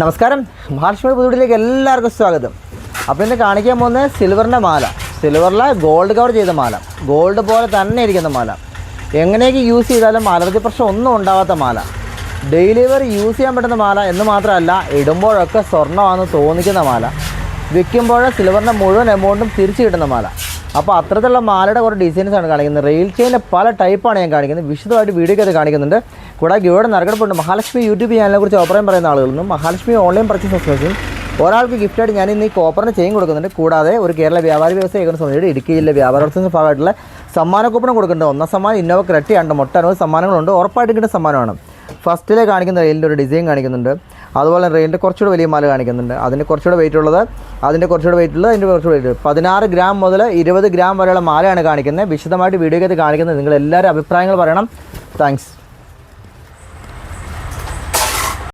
നമസ്കാരം. മഹാലക്ഷ്മി പുതുവിടിലേക്ക് എല്ലാവർക്കും സ്വാഗതം. അപ്പോൾ ഇന്ന് കാണിക്കാൻ പോകുന്നത് സിൽവറിന്റെ മാല. സിൽവറിലെ ഗോൾഡ് കവർ ചെയ്ത മാല. ഗോൾഡ് പോലെ തന്നെ ഇരിക്കുന്ന മാല. എങ്ങനെയൊക്കെ യൂസ് ചെയ്താലും അലർജി പ്രശ്നം ഒന്നും ഉണ്ടാവാത്ത മാല. ഡെയിലി യൂസ് ചെയ്യാൻ പറ്റുന്ന മാല എന്ന് മാത്രമല്ല ഇടുമ്പോഴൊക്കെ സ്വർണമാണെന്ന് തോന്നിക്കുന്ന മാല. വിൽക്കുമ്പോൾ സിൽവറിന്റെ മുഴുവൻ എമൗണ്ടും തിരിച്ചു കിട്ടുന്ന മാല. അപ്പോൾ അത്തരത്തിലുള്ള മാലയുടെ കുറേ ഡിസൈൻസ് ആണ് കാണിക്കുന്നത്. റെയിൽ ചെയിന്റെ പല ടൈപ്പാണ് ഞാൻ കാണിക്കുന്നത്. വിശദമായിട്ട് വീഡിയോ അത് കാണിക്കുന്നുണ്ട്. കൂടാതെ ഗിഫ്റ്റ് നറുക്കെടുപ്പുണ്ട് മഹാലക്ഷ്മി യൂട്യൂബ് ചാനലിനെ കുറിച്ച് ഓപ്പറേം പറയുന്ന ആളുകളും മഹാലക്ഷ്മി ഓൺലൈൻ പർച്ചേസ് അസോസിയേഷൻ ഒരാൾക്ക് ഗിഫ്റ്റായിട്ട് ഞാൻ ഇന്ന് ഈ കോപ്പറിന് ചെയിൻ കൊടുക്കുന്നുണ്ട്. കൂടാതെ ഒരു കേരള വ്യാപാര വ്യവസായ ഏകദേശം സമിതിയുടെ ഇടുക്കി ജില്ല വ്യാപാരത്തിന്റെ ഭാഗമായിട്ടുള്ള സമ്മാന കൂപ്പണം കൊടുക്കുന്നുണ്ട്. ഒന്നാം സമ്മാനം ഇന്നോവ ക്രെട്ടിയുണ്ട് മൊട്ടനവധി സമ്മാനങ്ങളുണ്ട്. ഉറപ്പായിട്ട് കിട്ടുന്ന സമ്മാനമാണ്. ഫസ്റ്റിലെ കാണിക്കുന്ന റെയിലിന്റെ ഒരു ഡിസൈൻ കാണിക്കുന്നുണ്ട്. അതുപോലെ റെയിലിന്റെ കുറച്ചുകൂടെ വലിയ മാല കാണിക്കുന്നുണ്ട്. അതിന് കുറച്ചുകൂടെ വെയിറ്റ് ഉള്ളത് അതിന്റെ കുറച്ചുകൂടെ വെയിറ്റ് ഉള്ളത് അതിന്റെ കുറച്ചുകൂടെ വെയിറ്റ് പതിനാറ് ഗ്രാം മുതൽ ഇരുപത് ഗ്രാം വരെയുള്ള മാലയാണ് കാണിക്കുന്നത്. വിശദമായിട്ട് വീഡിയോയ്ക്കകത്ത് കാണിക്കുന്നത്. നിങ്ങൾ എല്ലാവരും അഭിപ്രായങ്ങൾ പറയണം. താങ്ക്സ്